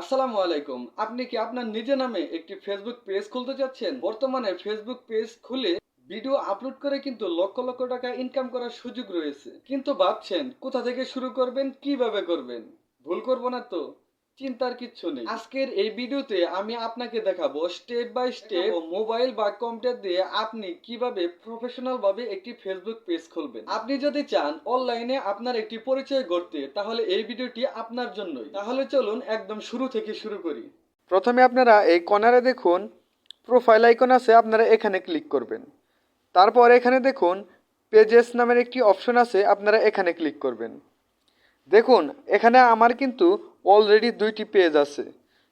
আসসালামু আলাইকুম। আপনি কি আপনার নিজের নামে একটি ফেসবুক পেজ খুলতে চাচ্ছেন? বর্তমানে ফেসবুক পেজ খুলে ভিডিও আপলোড করে কিন্তু লক্ষ লক্ষ টাকা ইনকাম করার সুযোগ রয়েছে। কিন্তু ভাবছেন, কোথা থেকে শুরু করবেন, কীভাবে করবেন? ভুল করব না তো? চিন্তার কিচ্ছু নেই। আজকের এই ভিডিওতে আমি আপনাকে দেখাবো স্টেপ বাই স্টেপ মোবাইল বা কম্পিউটার দিয়ে আপনি কীভাবে প্রফেশনাল ভাবে একটি ফেসবুক পেজ খুলবেন। আপনি যদি চান অনলাইনে আপনার একটি পরিচয় গড়তে তাহলে এই ভিডিওটি আপনার জন্যই। তাহলে চলুন একদম শুরু থেকে শুরু করি। প্রথমে আপনারা এই কর্নারে দেখুন প্রোফাইল আইকন আছে আপনারা এখানে ক্লিক করবেন। তারপর এখানে দেখুন পেজেস নামের একটি অপশন আছে আপনারা এখানে ক্লিক করবেন। দেখুন এখানে আমার কিন্তু অলরেডি দুইটি পেজ আছে।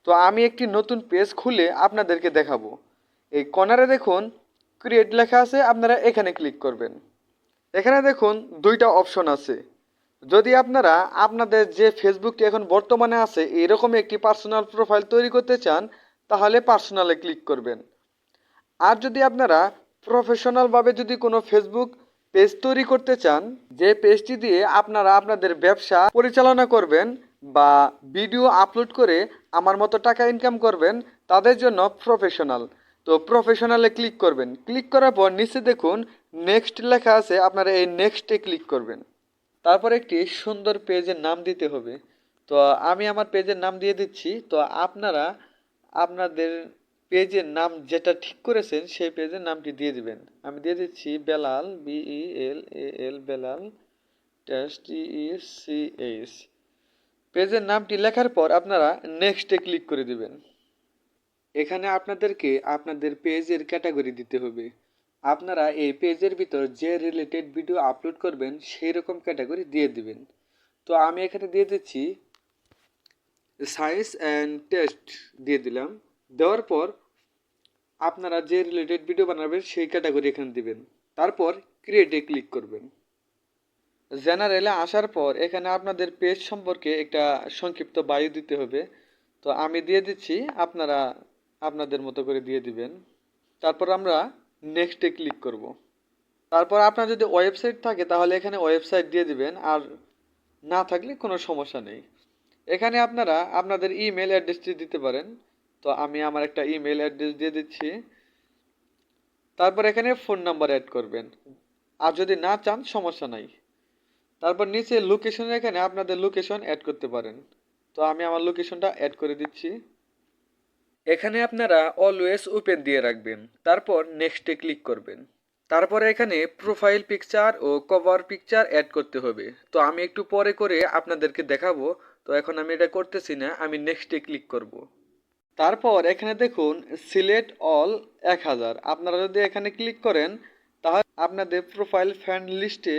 তো আমি একটি নতুন পেজ খুলে আপনাদেরকে দেখাবো। এই কর্নারে দেখুন ক্রিয়েট লেখা আছে, আপনারা এখানে ক্লিক করবেন। এখানে দেখুন, দুইটা অপশন আছে। যদি আপনারা আপনাদের যে ফেসবুকটি এখন বর্তমানে আছে, এরকম একটি পার্সোনাল প্রোফাইল তৈরি করতে চান, তাহলে পার্সোনালে ক্লিক করবেন। আর যদি আপনারা প্রফেশনালভাবে যদি কোনো ফেসবুক পেজ তৈরি করতে চান, যে পেজটি দিয়ে আপনারা আপনাদের ব্যবসা পরিচালনা করবেন বা ভিডিও আপলোড করে আমার মতো টাকা ইনকাম করবেন, তাদের জন্য প্রফেশনাল তো প্রফেশনালে ক্লিক করবেন। ক্লিক করার পর নিচে দেখুন নেক্সট লেখা আছে, আপনারা এই নেক্সটে ক্লিক করবেন। তারপর একটি সুন্দর পেজের নাম দিতে হবে। তো আমি আমার পেজের নাম দিয়ে দিচ্ছি। তো আপনারা আপনাদের পেজের নাম যেটা ঠিক করেছেন, সেই পেজের নামটি দিয়ে দিবেন। আমি দিয়ে দিচ্ছি Belal B E L A L Belal test E C H পেজের নামটি লেখার পর আপনারা নেক্সটে ক্লিক করে দিবেন। এখানে আপনাদেরকে আপনাদের পেজের ক্যাটাগরি দিতে হবে। আপনারা এই পেজের ভিতর যে রিলেটেড ভিডিও আপলোড করবেন সেই রকম ক্যাটাগরি দিয়ে দিবেন। তো আমি এখানে দিয়ে দিচ্ছি সায়েন্স অ্যান্ড টেস্ট দিয়ে দিলাম। দেওয়ার পর আপনারা যে রিলেটেড ভিডিও বানাবেন, সেই ক্যাটাগরি এখানে দিবেন। তারপর ক্রিয়েটে ক্লিক করবেন। জেনারেলে আসার পর এখানে আপনাদের পেজ সম্পর্কে একটা সংক্ষিপ্ত বায়ু দিতে হবে। তো আমি দিয়ে দিচ্ছি, আপনারা আপনাদের মতো করে দিয়ে দিবেন। তারপর আমরা নেক্সটে ক্লিক করব। তারপর আপনার যদি ওয়েবসাইট থাকে, তাহলে এখানে ওয়েবসাইট দিয়ে দিবেন। আর না থাকলে কোনো সমস্যা নেই। এখানে আপনারা আপনাদের ইমেল অ্যাড্রেসটি দিতে পারেন। তো আমি আমার একটা ইমেল অ্যাড্রেস দিয়ে দিচ্ছি। তারপর এখানে ফোন নাম্বার অ্যাড করবেন। আর যদি না চান, সমস্যা নাই। তারপর নিচে লোকেশন এখানে আপনাদের লোকেশন অ্যাড করতে পারেন। তো আমি আমার লোকেশনটা অ্যাড করে দিচ্ছি। এখানে আপনারা অলওয়েজ ওপেন দিয়ে রাখবেন, তারপর নেক্সটে ক্লিক করবেন। তারপরে এখানে প্রোফাইল পিকচার ও কভার পিকচার অ্যাড করতে হবে। তো আমি একটু পরে করে আপনাদেরকে দেখাবো, তো এখন আমি এটা করতেছি না, আমি নেক্সটে ক্লিক করব। তারপর এখানে দেখুন সিলেট অল এক হাজার। আপনারা যদি এখানে ক্লিক করেন, তাহলে আপনাদের প্রোফাইল ফ্রেন্ড লিস্টে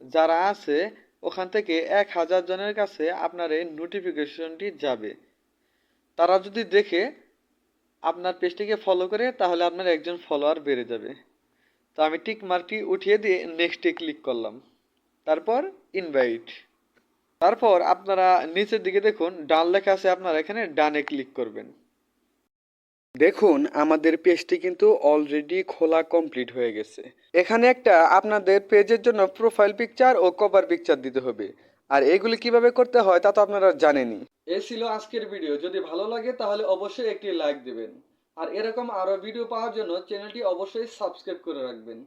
যারা আছে, ওখান থেকে এক হাজার জনের কাছে আপনার এই নোটিফিকেশনটি যাবে। তারা যদি দেখে আপনার পেজটিকে ফলো করে, তাহলে আপনার একজন ফলোয়ার বেড়ে যাবে। তো আমি টিক মার্কটি উঠিয়ে দিয়ে নেক্সটে ক্লিক করলাম। তারপর ইনভাইট তারপর আপনারা নিচের দিকে দেখুন, ডান লেখা আছে আপনারা এখানে ডানে ক্লিক করবেন। দেখুন, আমাদের পেজটি কিন্তু অলরেডি খোলা কমপ্লিট হয়ে গেছে। এখানে একটা আপনাদের পেজের জন্য প্রোফাইল পিকচার ও কভার পিকচার দিতে হবে। আর এগুলি কীভাবে করতে হয় তা তো আপনারা জানেনই। এ ছিল আজকের ভিডিও যদি ভালো লাগে তাহলে অবশ্যই একটি লাইক দেবেন। আর এরকম আরও ভিডিও পাওয়ার জন্য চ্যানেলটি অবশ্যই সাবস্ক্রাইব করে রাখবেন।